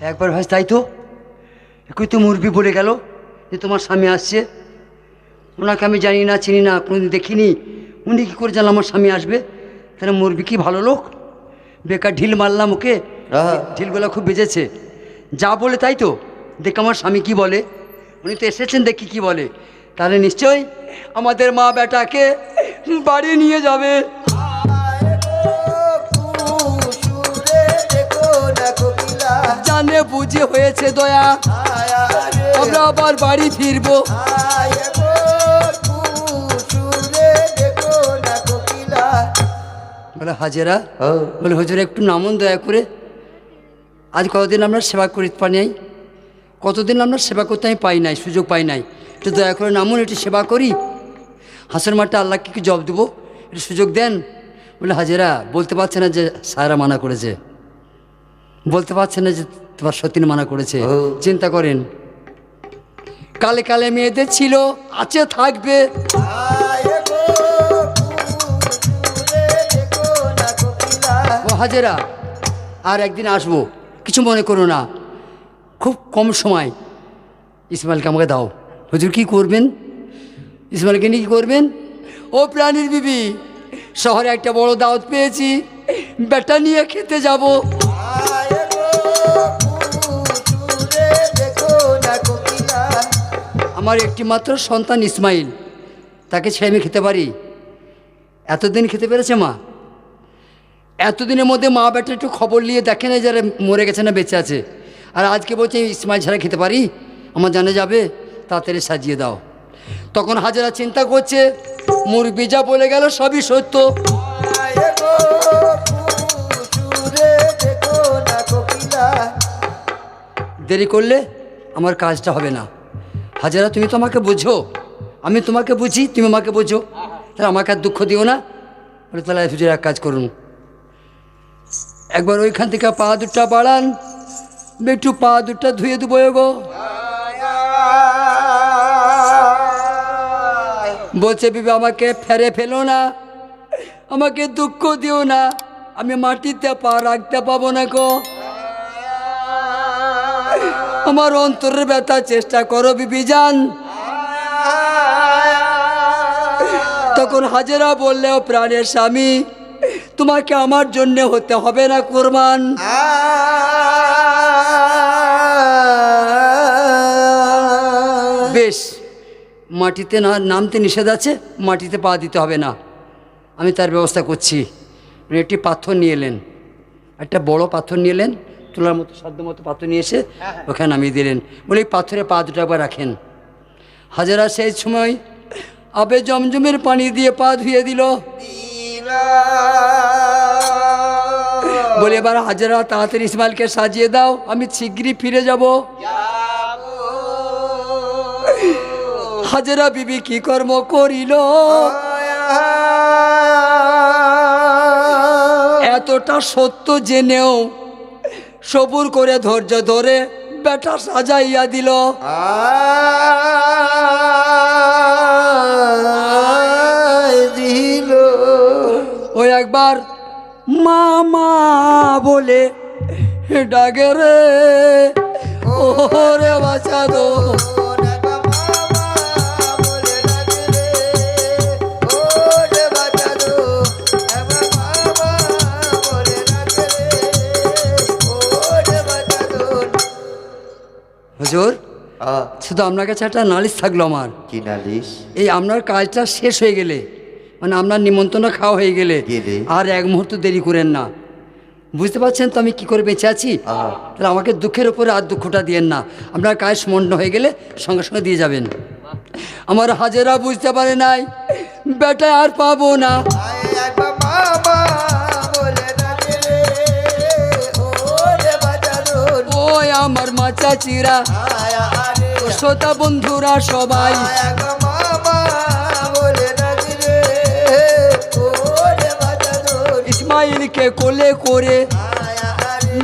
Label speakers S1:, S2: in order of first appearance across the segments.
S1: একবার ভাই তাই তো? একই তো মুরবি বলে গেল যে তোমার স্বামী আসছে। ওনাকে আমি জানি না চিনি না কোনোদিন দেখিনি। উনি কী করে জানলাম আমার স্বামী আসবে? তাহলে মুরবি কি ভালো লোক? বেকার ঢিল মারলাম ওকে। ঢিলগুলো খুব বেজেছে। যা বলে তাই তো। দেখ আমার স্বামী কি বলে? উনি তো এসেছেন দেখি কি বলে। তাহলে নিশ্চয়ই আমাদের মা বেটাকে বাড়ি নিয়ে যাবে। জানে বুঝে হয়েছে দয়া। আমরা আবার বাড়ি ফিরবো। বলে, হাজেরা, বলে, হুজুর, একটু নামুন দয়া করে। আজ কতদিন আমরা সেবা করতে পারি নাই? কতদিন আমরা সেবা করতে আমি পাই নাই, সুযোগ পাই নাই। একটু দয়া করে নামুন, একটু সেবা করি। হাসের মাঠটা আল্লাহকে কি জব দেবো, একটু সুযোগ দেন। বলে, হাজেরা, বলতে পারছে না যে সায়রা মানা করেছে। বলতে পারছে না যে তোমার সতীন মানা করেছে। চিন্তা করেন। কালে কালে মেয়েদের ছিল আছে থাকবে। ও হাজেরা আর একদিন আসব কিছু মনে করো না। খুব কম সময়। ইসমাইলকে আমাকে দাও। হুজুর কি করবেন? ইসমাইলকে নিয়ে কী করবেন? ও প্রাণীর বিবি শহরে একটা বড় দাওয়াত পেয়েছি। বেটা নিয়ে খেতে যাব। আমার একটি মাত্র সন্তান ইসমাইল। তাকে ছেড়ে আমি খেতে পারি? এতদিন খেতে পেরেছে মা? এতদিনের মধ্যে মা বেটা একটু খবর নিয়ে দেখে না যারা মরে গেছে না বেঁচে আছে। আর আজকে বলছে, ইসমাইল ছাড়া খেতে পারি? আমার জানা যাবে, তাড়াতাড়ি সাজিয়ে দাও। তখন হাজারা চিন্তা করছে মুরগি যা বলে গেল সবই সত্য। দেরি করলে আমার কাজটা হবে না। হাজারা, তুমি তো আমাকে বোঝো। আমি তোমাকে বুঝি, তুমি আমাকে বোঝো। তাহলে আমাকে আর দুঃখ দিও না। বলে, তাহলে হুজুর এক কাজ করুন। একবার ওইখান থেকে পা দুটা বাড়ান। একটু পা দুটা ধুয়ে দেবো গো বলছে, বিবে, আমাকে ফেরে ফেলো না। আমাকে দুঃখ দিও না। আমি মাটিতে পা রাখতে পাবো না গো। আমার অন্তরের ব্যথা, চেষ্টা করো বিবি যান তখন হাজেরা বললেও প্রাণের স্বামী, তোমাকে আমার জন্য হতে হবে না কোরবান। বেশ, মাটিতে না, নামতে নিষেধ আছে, মাটিতে পা দিতে হবে না। আমি তার ব্যবস্থা করছি। একটি পাথর নিয়ে এলেন। একটা বড় পাথর নিয়ে এলেন। তোলার মতো সাধ্য মতো পাথর নিয়ে এসে ওখানে নামিয়ে দিলেন। বলে পাথরে পা দুটো একবার রাখেন। হাজারা সেই সময় আবে জমজমের পানি দিয়ে পা ধুয়ে দিল। বলে এবার হাজারা তাড়াতাড়ি ইসমাইলকে সাজিয়ে দাও আমি শিগগিরই ফিরে যাব। হাজারা বিবি কি কর্ম করিল? এতটা সত্য জেনেও সবুর করে ধৈর্য ধরে বেটা সাজাইয়া দিল।
S2: দিল।
S1: ওই একবার মামা বলে ডাকে রে ওরে বাঁচা দো হুজুর শুধু আপনার কাছে একটা নালিশ থাকল আমার।
S2: কি নালিশ?
S1: এই আপনার কাজটা শেষ হয়ে গেলে মানে আপনার নিমন্ত্রণ খাওয়া হয়ে গেলে। আর এক মুহূর্ত দেরি করেন না। বুঝতে পারছেন তো আমি কি করে বেঁচে আছি? তাহলে আমাকে দুঃখের উপরে আর দুঃখটা দিয়েন না। আপনার কাজ সম্পন্ন হয়ে গেলে সঙ্গে সঙ্গে দিয়ে যাবেন। আমার হাজেরা বুঝতে পারে নাই বেটা আর পাবো না। আমার মাচা চিরা। শ্রোতা বন্ধুরা সবাই। ইসমাইলকে কোলে করে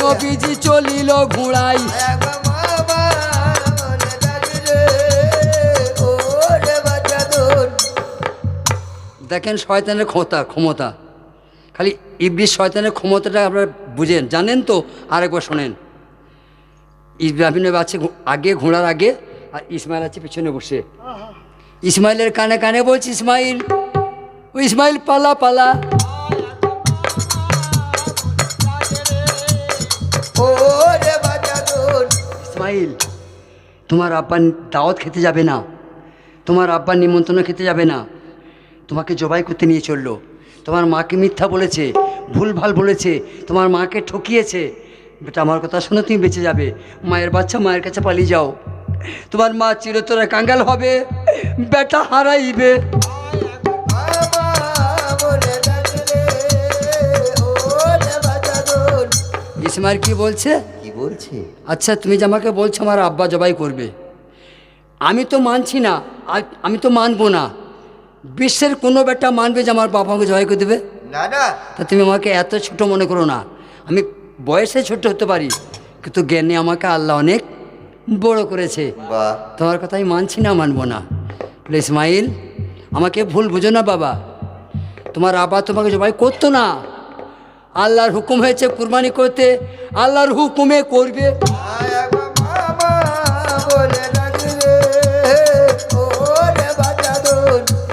S1: নবীজি চলিল ঘোড়াই দেখেন শয়তানের ক্ষমতা ক্ষমতা। খালি ইবলিশ শয়তানের ক্ষমতাটা আপনারা বুঝেন, জানেন তো? আরেকবার শোনেন। ইব্রাহিম আছে আগে, ঘোড়ার আগে, আর ইসমাইল আছে পিছনে বসে। ইসমাইলের কানে কানে বলছি, ইসমাইল, ও ইসমাইল, পালা পালা। ইসমাইল, তোমার আব্বা দাওয়াত খেতে যাবে না। তোমার আব্বার নিমন্ত্রণ খেতে যাবে না। তোমাকে জবাই করতে নিয়ে চলল। তোমার মাকে মিথ্যা বলেছে ভুলভাল বলেছে, তোমার মাকে ঠকিয়েছে। বেটা আমার কথা শুনে তুমি বেঁচে যাবে। মায়ের বাচ্চা মায়ের কাছে পালিয়ে যাও। তোমার মা চিরতরে কাঙ্গাল হবে বেটা হারাইবে। ইসমাইল কি বলছে?
S2: কি বলছে?
S1: আচ্ছা তুমি যে আমাকে বলছো আমার আব্বা জবাই করবে। আমি তো মানছি না আমি তো মানবো না। বিশ্বের কোনো বেটা মানবে যে আমার বাবা আমাকে জবাই করে দেবে?
S2: না না।
S1: তা তুমি আমাকে এত ছোট মনে করো না। আমি বয়সে ছোট হতে পারি কিন্তু জ্ঞানে আমাকে আল্লাহ অনেক বড় করেছে। তোমার কথা আমি মানছি না মানবো না। বলে ইসমাইল আমাকে ভুল বুঝো না বাবা। তোমার আব্বা তোমাকে জবাই করতো না। আল্লাহর হুকুম হয়েছে কুরবানি করতে। আল্লাহর হুকুমে করবে।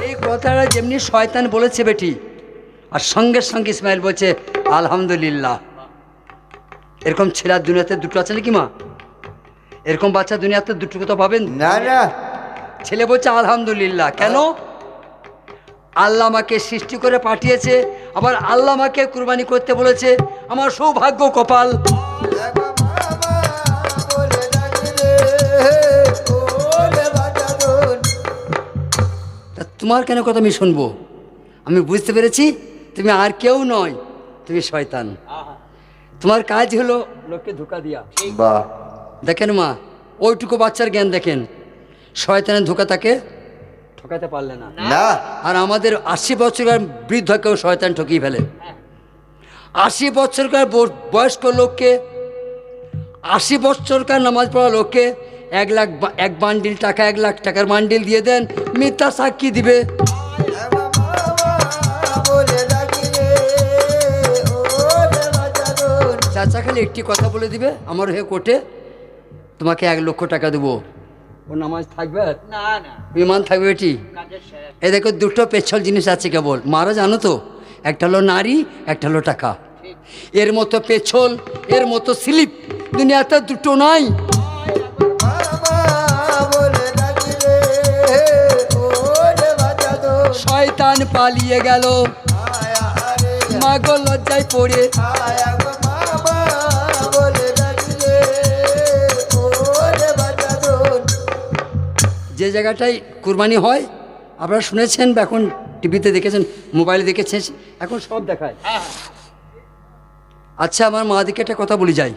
S1: এই কথাটা যেমনি শয়তান বলেছে বেটি আর সঙ্গে সঙ্গে ইসমাইল বলছে আলহামদুলিল্লাহ। এরকম ছেলে দুনিয়াতে দুটো আছে নাকি মা? এরকম বাচ্চা দুনিয়াতে দুটো তো পাবেন?
S2: না না।
S1: ছেলে বলছে আলহামদুলিল্লাহ। কেন? আল্লাহ আমাকে সৃষ্টি করে পাঠিয়েছে আবার আল্লাহ আমাকে কুরবানি করতে বলেছে। আমার সৌভাগ্য কপাল। তোমার কেন কথা আমি শুনব? আমি বুঝতে পেরেছি তুমি আর কেউ নয় তুমি শয়তান। তোমার কাজ হলো লোককে ধোকা দিয়া।
S2: বা
S1: দেখেন মা ওইটুকু বাচ্চার জ্ঞান দেখেন। শয়তানের ধোকা তাকে ঠকাতে পারলে না।
S2: না।
S1: আর আমাদের আশি বছরের বৃদ্ধ কেউ শয়তান ঠকিয়ে ফেলে। আশি বছরকার বয়স্ক লোককে আশি বছরকার নামাজ পড়া লোককে এক লাখ এক বান্ডিল টাকা এক লাখ টাকার বান্ডিল দিয়ে দেন মিথ্যা সাক্ষী দিবে। চাচা খালি একটি কথা বলে দিবে আমার হয়ে কোর্টে তোমাকে এক লক্ষ টাকা দেবো ও নামাজ থাকবে
S3: না না
S1: বিমান থাকবে এটি এই দেখো দুটো পেছল জিনিস আছে কেবল মারা জানো তো একটা হলো নারী একটা হলো টাকা এর মতো পেছল এর মতো স্লিপ দুনিয়াতে দুটো নাই শয়তান পালিয়ে গেল
S2: আরে
S1: লজ্জায় পড়ে যে জায়গাটায় কুরবানি হয় আপনারা শুনেছেন বা এখন টিভিতে দেখেছেন মোবাইলে দেখেছেন এখন সব দেখায়। আচ্ছা আমার মা দিকে একটা কথা বলি যাই।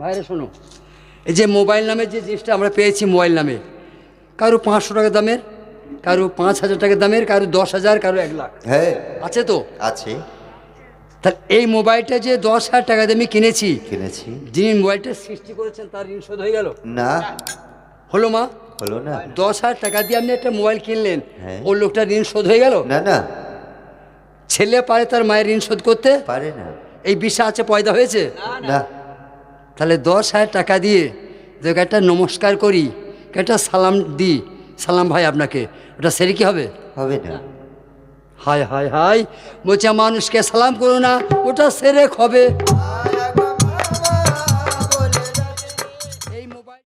S1: ভাইরা শোনো। এই যে মোবাইল নামে যে জিনিসটা আমরা পেয়েছি মোবাইল নামে কারও পাঁচশো টাকা দামের কারও পাঁচ হাজার টাকা দামের কারও দশ হাজার কারও এক লাখ।
S2: হ্যাঁ।
S1: আছে তো?
S2: আছে।
S1: তাহলে এই মোবাইলটা যে দশ হাজার টাকা দিয়ে আমি কিনেছি
S2: কিনেছি।
S1: যিনি মোবাইলটা সৃষ্টি করেছেন তার ঋণ শোধ হয়ে গেল?
S2: না।
S1: হলো মা?
S2: হলো না?
S1: দশ হাজার টাকা দিয়ে আপনি একটা মোবাইল কিনলেন
S2: হ্যাঁ।
S1: ওই লোকটার ঋণ শোধ হয়ে গেল?
S2: না না।
S1: ছেলে পারে তার মায়ের ঋণ শোধ করতে?
S2: পারে না।
S1: এই বিষয় আছে পয়দা হয়েছে?
S2: না
S1: তাহলে দশ হাজার টাকা দিয়ে যদি একটা নমস্কার করি একটা সালাম দিই। সালাম ভাই আপনাকে। ওটা সেরে কি হবে?
S2: হবে না।
S1: হায় হায় হায়। বলছে মানুষকে সালাম করো না ওটা সেরেক হবে